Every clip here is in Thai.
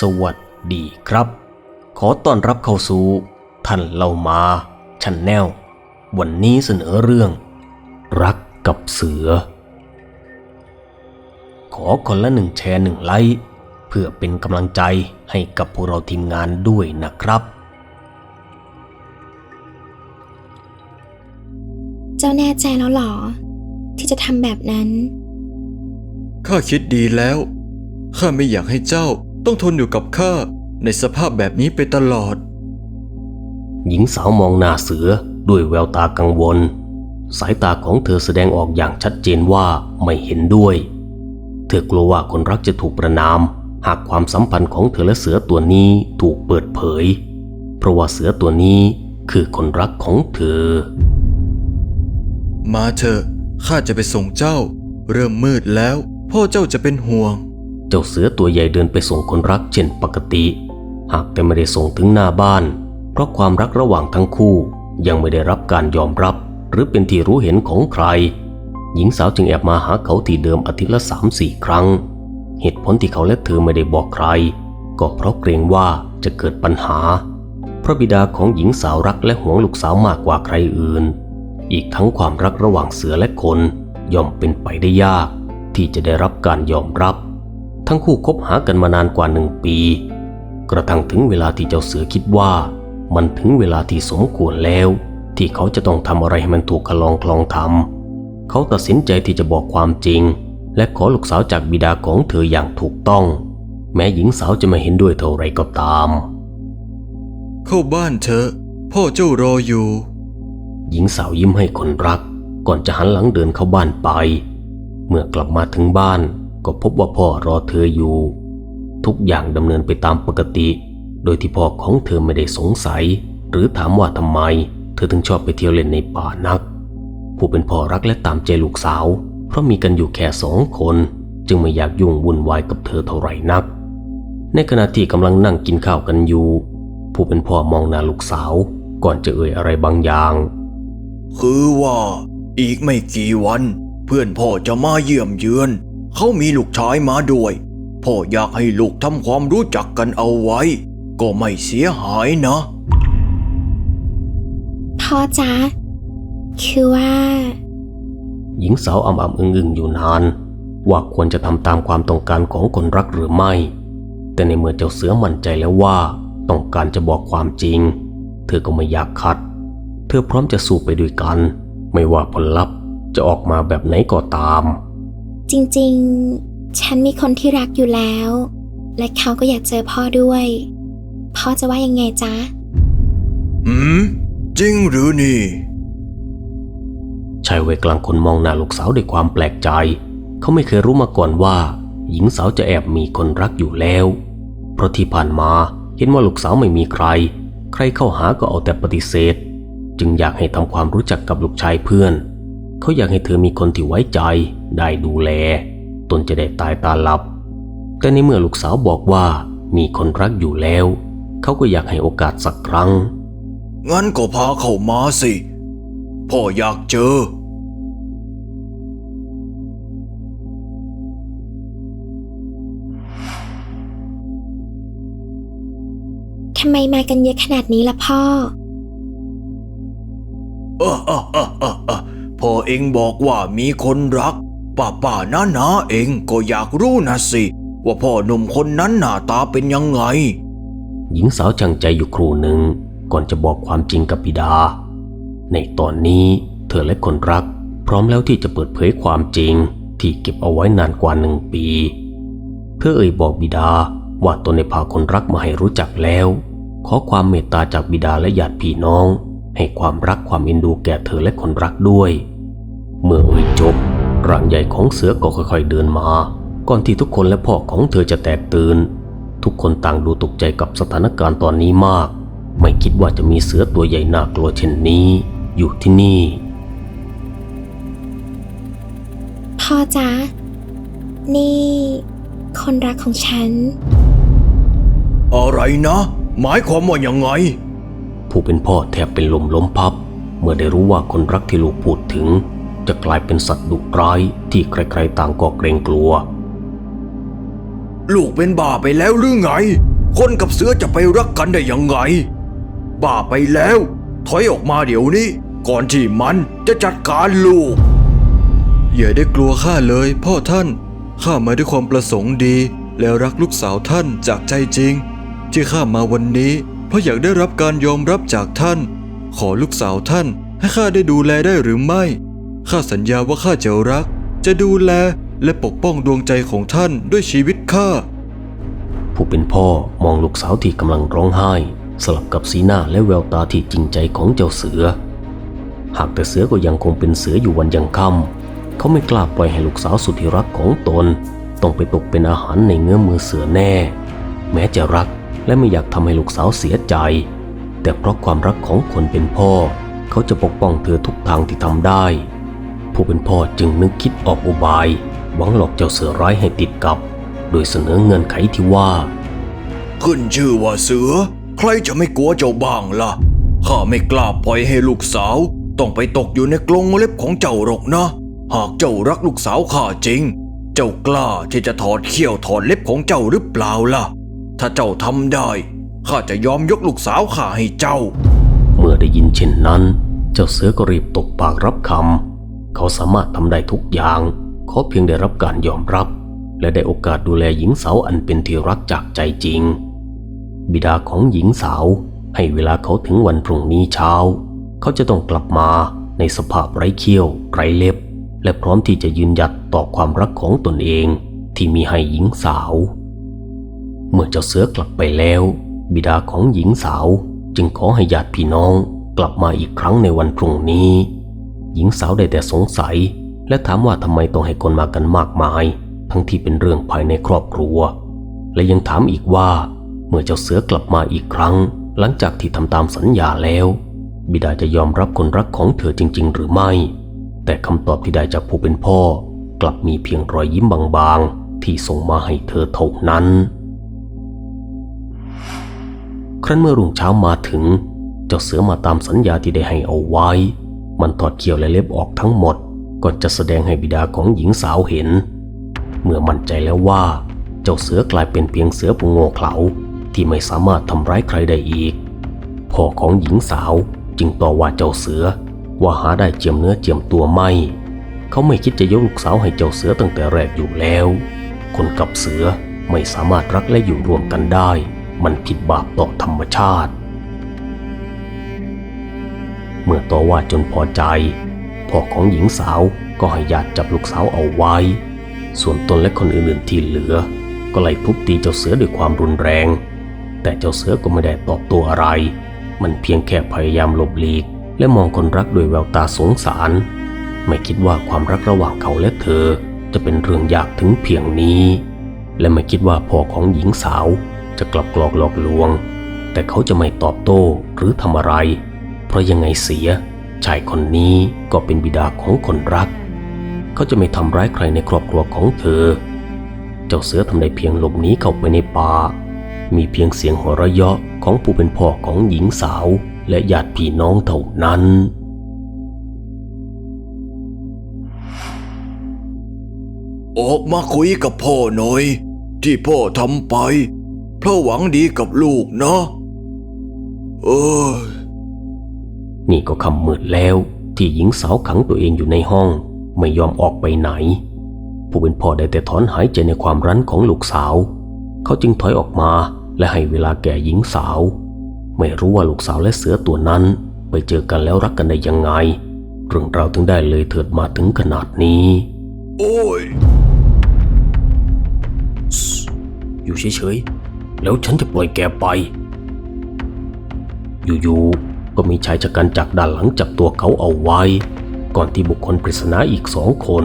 สวัสดีครับ ขอต้อนรับเข้าสู่ท่านเล่ามาชันแนลวันนี้เสนอเรื่อง รักกับเสือ ขอคนละหนึ่งแชร์หนึ่งไลค์เพื่อเป็นกำลังใจให้กับพวกเราทีมงานด้วยนะครับ เจ้าแน่ใจแล้วเหรอ ที่จะทำแบบนั้น ข้าคิดดีแล้ว ข้าไม่อยากให้เจ้า ต้องทนอยู่กับข้าในสภาพแบบนี้ไปตลอด หญิงสาวมองหน้าเสือด้วยแววตากังวล สายตาของเธอแสดงออกอย่างชัดเจนว่าไม่เห็นด้วย เธอกลัวว่าคนรักจะถูกประนาม หากความสัมพันธ์ของเธอและเสือตัวนี้ถูกเปิดเผย เพราะว่าเสือตัวนี้คือคนรักของเธอ มาเถอะข้าจะไปส่งเจ้า เริ่มมืดแล้ว พ่อเจ้าจะเป็นห่วง เจ้าเสือตัวใหญ่เดินไปส่งคนรักเช่นปกติ หากแต่ไม่ได้ส่งถึงหน้าบ้าน เพราะความรักระหว่างทั้งคู่ยังไม่ได้รับการยอมรับ หรือเป็นที่รู้เห็นของใคร หญิงสาวจึงแอบมาหาเขาที่เดิมอาทิตย์ละสามสี่ครั้ง เหตุผลที่เขาและเธอไม่ได้บอกใคร ก็เพราะเกรงว่าจะเกิดปัญหา พระบิดาของหญิงสาวรักและหวงลูกสาวมากกว่าใครอื่น อีกทั้งความรักระหว่างเสือและคนย่อมเป็นไปได้ยาก ที่จะได้รับการยอมรับ ทั้งคู่คบหากันมานานกว่าหนึ่งปี กระทั่งถึงเวลาที่เจ้าเสือคิดว่า มันถึงเวลาที่สมควรแล้ว ที่เขาจะต้องทำอะไรให้มันถูกคลองคลองทำเขาตัดสินใจที่จะบอกความจริง และขอลูกสาวจากบิดาของเธออย่างถูกต้อง แม้หญิงสาวจะไม่เห็นด้วยเท่าไรก็ตาม เข้าบ้านเถอะพ่อเจ้ารออยู่ หญิงสาวยิ้มให้คนรัก ก่อนจะหันหลังเดินเข้าบ้านไป เมื่อกลับมาถึงบ้าน ก็พบว่าพ่อรอเธออยู่ ทุกอย่างดำเนินไปตามปกติ โดยที่พ่อของเธอไม่ได้สงสัย หรือถามว่าทำไม เธอถึงชอบไปเที่ยวเล่นในป่านัก ผู้เป็นพ่อรักและตามใจลูกสาว เพราะมีกันอยู่แค่สองคน จึงไม่อยากยุ่งวุ่นวายกับเธอเท่าไหร่นัก ในขณะที่กำลังนั่งกินข้าวกันอยู่ ผู้เป็นพ่อมองหน้าลูกสาว ก่อนจะเอ่ยอะไรบางอย่าง คือว่า อีกไม่กี่วัน เพื่อนพ่อจะมาเยี่ยมเยือน เขามีลูกชายมาด้วยพ่ออยากให้ลูกทำความรู้จักกันเอาไว้ ก็ไม่เสียหายนะ พ่อจ๊ะ คือว่า หญิงสาวอ่ำอ่ำอึงอึงอยู่นาน ว่าควรจะทำตามความต้องการของคนรักหรือไม่ แต่ในเมื่อเจ้าเสือมั่นใจแล้วว่า ต้องการจะบอกความจริง เธอก็ไม่อยากคัด เธอพร้อมจะสู้ไปด้วยกัน ไม่ว่าผลลัพธ์จะออกมาแบบไหนก็ตาม จริงๆ ฉันมีคนที่รักอยู่แล้ว และเขาก็อยากเจอพ่อด้วย พ่อจะว่ายังไงจ๊ะหืม จริงหรือนี่ ชายวัยกลางคนมองหน้าลูกสาวด้วยความแปลกใจ เขาไม่เคยรู้มาก่อนว่า หญิงสาวจะแอบมีคนรักอยู่แล้ว เพราะที่ผ่านมาเห็นว่าลูกสาวไม่มีใคร ใครเข้าหาก็เอาแต่ปฏิเสธ จึงอยากให้ทำความรู้จักกับลูกชายเพื่อน เขาอยากให้เธอมีคนที่ไว้ใจ ได้ดูแล ตนจะได้ตายตาหลับ แต่ในเมื่อลูกสาวบอกว่ามีคนรักอยู่แล้ว เขาก็อยากให้โอกาสสักครั้ง งั้นก็พาเข้ามาสิ พ่ออยากเจอ ทำไมมากันเยอะขนาดนี้ล่ะพ่อ เออเออเออเออเออพ่อเองบอกว่ามีคนรัก ป้าป้าน้านาเองก็อยากรู้นะสิ ว่าพ่อหนุ่มคนนั้นหน้าตาเป็นยังไง หญิงสาวจังใจอยู่ครู่หนึ่งก่อนจะบอกความจริงกับบิดา ในตอนนี้เธอและคนรัก พร้อมแล้วที่จะเปิดเผยความจริงที่เก็บเอาไว้นานกว่าหนึ่งปี เธอเอ่ยบอกบิดาว่าตนได้พาคนรักมาให้รู้จักแล้ว ขอความเมตตาจากบิดาและญาติพี่น้อง ให้ความรักความเอ็นดูแก่เธอและคนรักด้วย เมื่อเอ่ยจบ ร่างใหญ่ของเสือก็ค่อยๆเดินมา ก่อนที่ทุกคนและพ่อของเธอจะแตกตื่น ทุกคนต่างดูตกใจกับสถานการณ์ตอนนี้มาก ไม่คิดว่าจะมีเสือตัวใหญ่น่ากลัวเช่นนี้ อยู่ที่นี่ พ่อจ๊ะ นี่ คนรักของฉัน อะไรนะ หมายความว่ายังไง ผู้เป็นพ่อแทบเป็นลมล้มพับ เมื่อได้รู้ว่าคนรักที่ลูกพูดถึง จะกลายเป็นสัตว์ดุร้ายที่ใครๆต่างก็เกรงกลัว ลูกเป็นบ้าไปแล้วหรือไง คนกับเสือจะไปรักกันได้ยังไง บ้าไปแล้ว ถอยออกมาเดี๋ยวนี้ ก่อนที่มันจะจัดการลูก อย่าได้กลัวข้าเลยพ่อท่าน ข้ามาด้วยความประสงค์ดี และรักลูกสาวท่านจากใจจริง ที่ข้ามาวันนี้ เพราะอยากได้รับการยอมรับจากท่าน ขอลูกสาวท่านให้ข้าได้ดูแลได้หรือไม่ ข้าสัญญาว่าข้าจะรัก จะดูแลและปกป้องดวงใจของท่านด้วยชีวิตข้า ผู้เป็นพ่อมองลูกสาวที่กำลังร้องไห้ สลับกับสีหน้าและแววตาที่จริงใจของเจ้าเสือ หากแต่เสือก็ยังคงเป็นเสืออยู่วันยังค่ำเขาไม่กล้าปล่อยให้ลูกสาวสุดที่รักของตน ต้องไปตกเป็นอาหารในเงื้อมือเสือแน่ แม้จะรักและไม่อยากทำให้ลูกสาวเสียใจ แต่เพราะความรักของคนเป็นพ่อ เขาจะปกป้องเธอทุกทางที่ทำได้ ผู้เป็นพ่อจึงนึกคิดออกอุบาย หวังหลอกเจ้าเสือร้ายให้ติดกับ โดยเสนอเงื่อนไขที่ว่า ขึ้นชื่อว่าเสือ ใครจะไม่กลัวเจ้าบ้างล่ะ ข้าไม่กล้าปล่อยให้ลูกสาว ต้องไปตกอยู่ในกรงเล็บของเจ้าหรอกนะ หากเจ้ารักลูกสาวข้าจริง เจ้ากล้าที่จะถอดเขี้ยวถอดเล็บของเจ้าหรือเปล่าล่ะ ถ้าเจ้าทำได้ข้าจะยอมยกลูกสาวข้าให้เจ้า เมื่อได้ยินเช่นนั้น เจ้าเสือก็รีบตกปากรับคำ เขาสามารถทำได้ทุกอย่าง ขอเพียงได้รับการยอมรับ และได้โอกาสดูแลหญิงสาวอันเป็นที่รักจากใจจริง บิดาของหญิงสาว ให้เวลาเขาถึงวันพรุ่งนี้เช้า เขาจะต้องกลับมาในสภาพไร้เขี้ยว ไร้เล็บ และพร้อมที่จะยืนหยัดต่อความรักของตนเองที่มีให้หญิงสาว เมื่อเจ้าเสือกลับไปแล้ว บิดาของหญิงสาวจึงขอให้ญาติพี่น้องกลับมาอีกครั้งในวันพรุ่งนี้ หญิงสาวได้แต่สงสัย และถามว่าทำไมต้องให้คนมากันมากมาย ทั้งที่เป็นเรื่องภายในครอบครัว และยังถามอีกว่า เมื่อเจ้าเสือกลับมาอีกครั้ง หลังจากที่ทำตามสัญญาแล้ว บิดาจะยอมรับคนรักของเธอจริง ๆ หรือไม่ แต่คำตอบที่ได้จากผู้เป็นพ่อ กลับมีเพียงรอยยิ้มบางๆ ที่ส่งมาให้เธอเท่านั้น ครั้นเมื่อรุ่งเช้ามาถึง เจ้าเสือมาตามสัญญาที่ได้ให้เอาไว้ มันถอดเขี้ยวและเล็บออกทั้งหมด ก่อนจะแสดงให้บิดาของหญิงสาวเห็น เมื่อมั่นใจแล้วว่า เจ้าเสือกลายเป็นเพียงเสือผู้โง่เขลาที่ไม่สามารถทำร้ายใครได้อีก พ่อของหญิงสาวจึงต่อว่าเจ้าเสือว่าหาได้เจียมเนื้อเจียมตัวไม่ เขาไม่คิดจะยกลูกสาวให้เจ้าเสือตั้งแต่แรกอยู่แล้ว คนกับเสือไม่สามารถรักและอยู่รวมกันได้ มันผิดบาปต่อธรรมชาติ เมื่อต่อว่าจนพอใจ พ่อของหญิงสาวก็ให้ญาติจับลูกสาวเอาไว้ ส่วนตนและคนอื่นๆที่เหลือ ก็ไล่ทุบตีเจ้าเสือด้วยความรุนแรง แต่เจ้าเสือก็ไม่ได้ตอบตัวอะไร มันเพียงแค่พยายามหลบหลีก และมองคนรักด้วยแววตาสงสาร ไม่คิดว่าความรักระหว่างเขาและเธอ จะเป็นเรื่องยากถึงเพียงนี้ และไม่คิดว่าพ่อของหญิงสาวจะกลับกลอกหลอกลวง แต่เขาจะไม่ตอบโต้หรือทำอะไร เพราะยังไงเสีย ชายคนนี้ก็เป็นบิดาของคนรัก เขาจะไม่ทำร้ายใครในครอบครัวของเธอ เจ้าเสือทำได้เพียงหลบหนีเข้าไปในป่า มีเพียงเสียงหัวเราะเยาะของผู้เป็นพ่อของหญิงสาวและญาติพี่น้องเท่านั้น ออกมาคุยกับพ่อหน่อย ที่พ่อทำไป เพราะหวังดีกับลูกนะเออ นี่ก็คำมืดแล้วที่หญิงสาวขังตัวเองอยู่ในห้อง ไม่ยอมออกไปไหน ผู้เป็นพ่อได้แต่ถอนหายใจในความรั้นของลูกสาว เขาจึงถอยออกมาและให้เวลาแก่หญิงสาว ไม่รู้ว่าลูกสาวและเสือตัวนั้น ไปเจอกันแล้วรักกันได้ยังไง เรื่องราวถึงได้เลยเถิดมาถึงขนาดนี้ โอ้ย อยู่เฉยๆ แล้วฉันจะปล่อยแกไป อยู่ๆ ก็มีชายชะกันจากด้านหลังจับตัวเขาเอาไว้ ก่อนที่บุคคลปริศนาอีกสองคน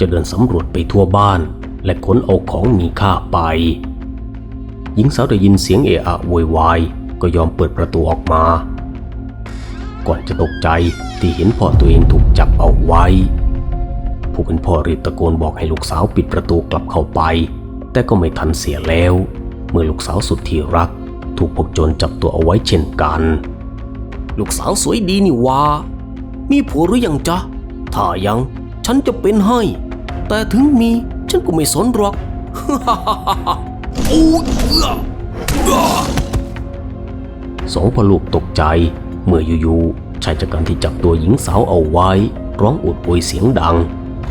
จะเดินสำรวจไปทั่วบ้าน และค้นเอาของมีค่าไป หญิงสาวได้ยินเสียงเอะอะโวยวายก็ยอมเปิดประตูออกมา ก่อนจะตกใจที่เห็นพ่อตัวเองถูกจับเอาไว้ ผู้เป็นพ่อรีบตะโกนบอกให้ลูกสาวปิดประตูกลับเข้าไป แต่ก็ไม่ทันเสียแล้ว เมื่อลูกสาวสุดที่รัก ถูกพวกโจรจับตัวเอาไว้เช่นกัน ลูกสาวสวยดีนี่วามีผัวหรือยังจ๊ะ ถ้ายัง ฉันจะเป็นให้ แต่ถึงมีฉันก็ไม่สนหรอกสองพลูกตกใจ เมื่ออยู่ๆชายจักรันที่จับตัวหญิงสาวเอาไว้ ร้องอุดโอยเสียงดัง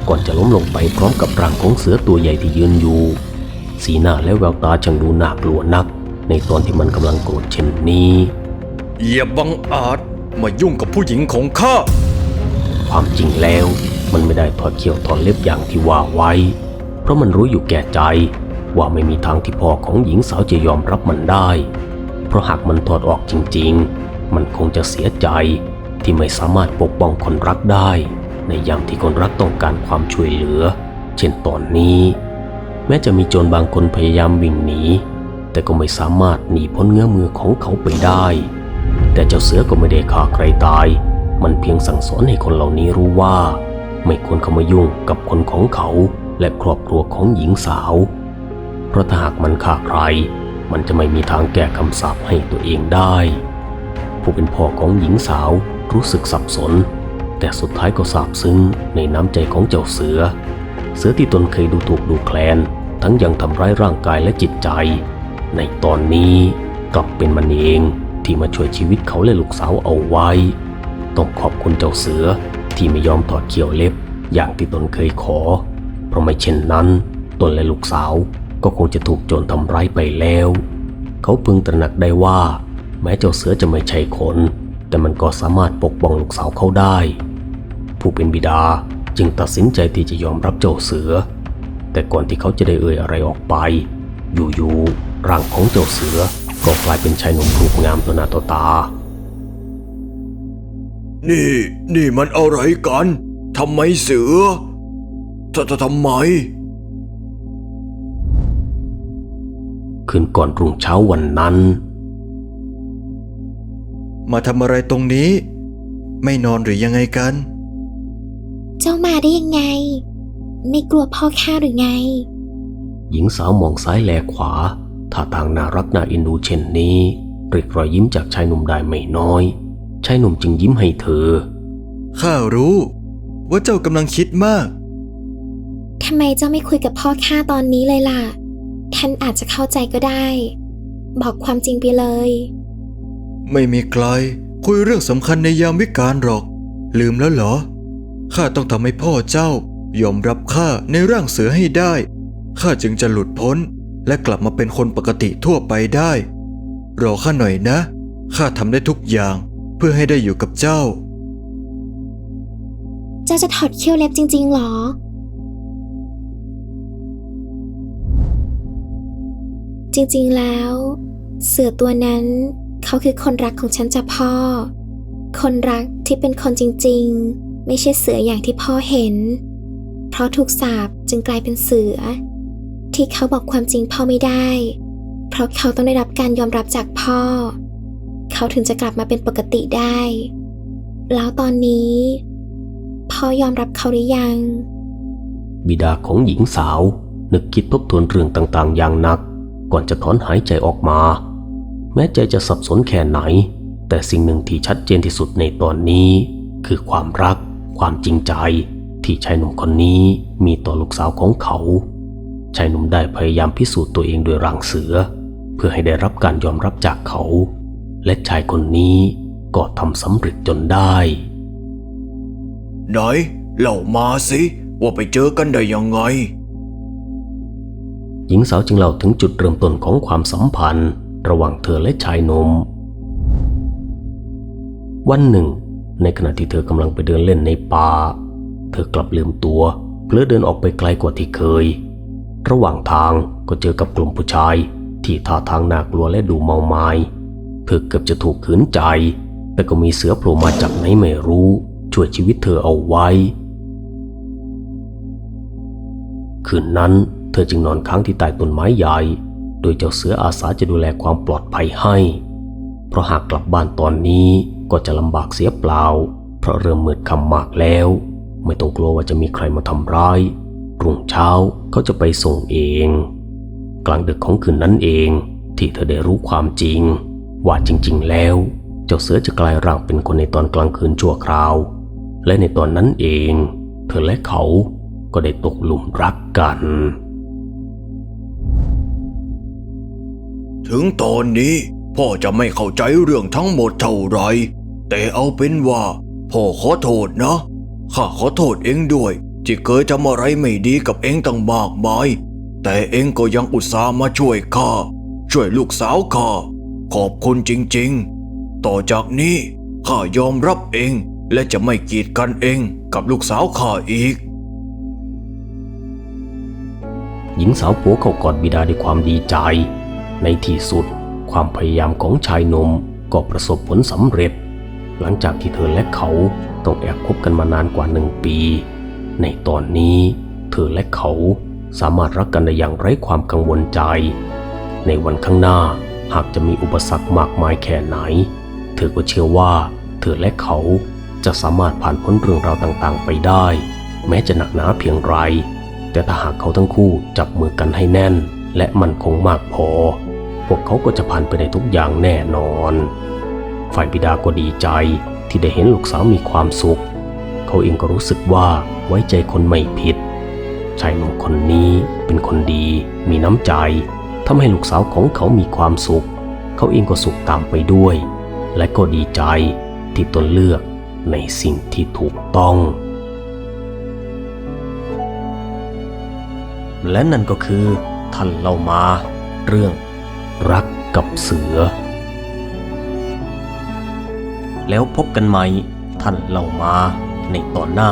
ก่อนจะล้มลงไปพร้อมกับร่างของเสือตัวใหญ่ที่ยืนอยู่ สีหน้าและแววตาช่างดูน่ากลัวนัก ในตอนที่มันกำลังโกรธเช่นนี้ อย่าบังอาจมายุ่งกับผู้หญิงของข้า ความจริงแล้วมันไม่ได้ถอดเขี้ยวถอนเล็บอย่างที่ว่าไว้ เพราะมันรู้อยู่แก่ใจ ว่าไม่มีทางที่พ่อของหญิงสาวจะยอมรับมันได้ เพราะหากมันถอดออกจริง ๆ มันคงจะเสียใจที่ไม่สามารถปกป้องคนรักได้ ในยามที่คนรักต้องการความช่วยเหลือ เช่นตอนนี้ แม้จะมีโจรบางคนพยายามวิ่งหนีแต่ก็ไม่สามารถหนีพ้นเงื้อมือของเขาไปได้ แต่เจ้าเสือก็ไม่ได้ฆ่าใครตาย มันเพียงสั่งสอนให้คนเหล่านี้รู้ว่า ไม่ควรเข้ามายุ่งกับคนของเขาและครอบครัวของหญิงสาว เพราะถ้าหากมันฆ่าใคร มันจะไม่มีทางแก้คำสาปให้ตัวเองได้ ผู้เป็นพ่อของหญิงสาวรู้สึกสับสน แต่สุดท้ายก็ซาบซึ้งในน้ำใจของเจ้าเสือ เสือที่ตนเคยดูถูกดูแคลน ทั้งยังทำร้ายร่างกายและจิตใจ ในตอนนี้กลับเป็นมันเอง ที่มาช่วยชีวิตเขาและลูกสาวเอาไว้ ต้องขอบคุณเจ้าเสือที่ไม่ยอมถอดเขี้ยวเล็บ อย่างที่ตนเคยขอ เพราะไม่เช่นนั้น ตนและลูกสาวก็คงจะถูกโจรทำร้ายไปแล้ว เขาพึงตระหนักได้ว่า แม้เจ้าเสือจะไม่ใช่คน แต่มันก็สามารถปกป้องลูกสาวเขาได้ ผู้เป็นบิดาจึงตัดสินใจที่จะยอมรับเจ้าเสือ แต่ก่อนที่เขาจะได้เอ่ยอะไรออกไป อยู่ๆร่างของเจ้าเสือ ก็กลายเป็นชายหนุ่มรูปงามตัวหน้าตัวตา นี่นี่มันอะไรกันทำไมเสือทททำไม คืนก่อนรุ่งเช้าวันนั้น มาทำอะไรตรงนี้ ไม่นอนหรือยังไงกัน เจ้ามาได้ยังไง ไม่กลัวพ่อข้าหรือไง หญิงสาวมองซ้ายแลขวา ท่าทางน่ารักน่าเอ็นดูเช่นนี้เรียกรอยยิ้มจากชายหนุ่มได้ไม่น้อย ชายหนุ่มจึงยิ้มให้เธอ ข้ารู้ ว่าเจ้ากำลังคิดมาก ทำไมเจ้าไม่คุยกับพ่อข้าตอนนี้เลยล่ะ ท่านอาจจะเข้าใจก็ได้ บอกความจริงไปเลย ไม่มีใครคุยเรื่องสำคัญในยามวิกาลหรอก ลืมแล้วเหรอ ข้าต้องทำให้พ่อเจ้ายอมรับข้าในร่างเสือให้ได้ ข้าจึงจะหลุดพ้น และกลับมาเป็นคนปกติทั่วไปได้ รอข้าหน่อยนะ ข้าทำได้ทุกอย่างเพื่อให้ได้อยู่กับเจ้า เจ้าจะถอดเขี้ยวเล็บจริง ๆ หรอ จริงๆแล้ว เสือตัวนั้นเขาคือคนรักของฉันจ้ะพ่อ คนรักที่เป็นคนจริง ๆ ไม่ใช่เสืออย่างที่พ่อเห็น เพราะถูกสาปจึงกลายเป็นเสือ ที่เขาบอกความจริงพ่อไม่ได้ เพราะเขาต้องได้รับการยอมรับจากพ่อ เขาถึงจะกลับมาเป็นปกติได้ แล้วตอนนี้ พ่อยอมรับเขาหรือยัง บิดาของหญิงสาว นึกคิดทบทวนเรื่องต่างๆ อย่างหนัก ก่อนจะถอนหายใจออกมา แม้ใจจะสับสนแค่ไหน แต่สิ่งหนึ่งที่ชัดเจนที่สุดในตอนนี้ คือความรัก ความจริงใจ ที่ชายหนุ่มคนนี้มีต่อลูกสาวของเขา ชายหนุ่มได้พยายามพิสูจน์ตัวเองด้วยร่างเสือ เพื่อให้ได้รับการยอมรับจากเขา และชายคนนี้ก็ทำสำเร็จจนได้ไหนเล่ามาสิว่าไปเจอกันได้ยังไง หญิงสาวจึงเล่าถึงจุดเริ่มต้นของความสัมพันธ์ ระหว่างเธอและชายหนุ่มวันหนึ่ง ในขณะที่เธอกำลังไปเดินเล่นในป่าเธอกลับลืมตัวเผลอเดินออกไปไกลกว่าที่เคย ระหว่างทางก็เจอกับกลุ่มผู้ชาย ที่ท่าทางน่ากลัวและดูเมาไมา้เธอเกือบจะถูกขืนใจ แต่ก็มีเสือโผล่มาจากไหนไม่รู้ ช่วยชีวิตเธอเอาไว้ คืนนั้นเธอจึงนอนค้างที่ใต้ต้นไม้ใหญ่ โดยเจ้าเสืออาสาจะดูแลความปลอดภัยให้ เพราะหากกลับบ้านตอนนี้ก็จะลำบากเสียเปล่า เพราะเริ่มมืดค่ำมากแล้ว ไม่ต้องกลัวว่าจะมีใครมาทำร้าย รุ่งเช้าเขาจะไปส่งเอง กลางดึกของคืนนั้นเองที่เธอได้รู้ความจริง ว่าจริง ๆ แล้ว เจ้าเสือจะกลายร่างเป็นคนในตอนกลางคืนชั่วคราว และในตอนนั้นเอง เธอและเขาก็ได้ตกหลุมรักกัน ถึงตอนนี้พ่อจะไม่เข้าใจเรื่องทั้งหมดเท่าไร แต่เอาเป็นว่า พ่อขอโทษนะ ข้าขอโทษเองด้วย ที่เคยทำอะไรไม่ดีกับเองตั้งมากมาย แต่เองก็ยังอุตส่าห์มาช่วยข้า ช่วยลูกสาวข้า ขอบคุณจริงๆ ต่อจากนี้ข้ายอมรับเองและจะไม่กีดกันเองกับลูกสาวข้าอีก หญิงสาวผัวเข้ากอดบิดาด้วยความดีใจ ในที่สุดความพยายามของชายหนุ่มก็ประสบผลสำเร็จ หลังจากที่เธอและเขาต้องแอบคบกันมานานกว่าหนึ่งปี ในตอนนี้เธอและเขาสามารถรักกันได้อย่างไร้ความกังวลใจ ในวันข้างหน้าหากจะมีอุปสรรคมากมายแค่ไหน เธอก็เชื่อว่า เธอและเขาจะสามารถผ่านพ้นเรื่องราวต่างๆ ไปได้ แม้จะหนักหนาเพียงไร แต่ถ้าหากเขาทั้งคู่จับมือกันให้แน่น และมั่นคงมากพอ พวกเขาก็จะผ่านไปได้ทุกอย่างแน่นอน ฝ่ายบิดาก็ดีใจที่ได้เห็นลูกสาวมีความสุข เขาเองก็รู้สึกว่า ไว้ใจคนไม่ผิด ชายหนุ่มคนนี้เป็นคนดี มีน้ำใจทำให้ลูกสาวของเขามีความสุข เขาเองก็สุขตามไปด้วย และก็ดีใจที่ตนเลือกในสิ่งที่ถูกต้อง และนั่นก็คือท่านเล่ามา เรื่อง รักกับเสือ แล้วพบกันใหม่ท่านเล่ามาในตอนหน้า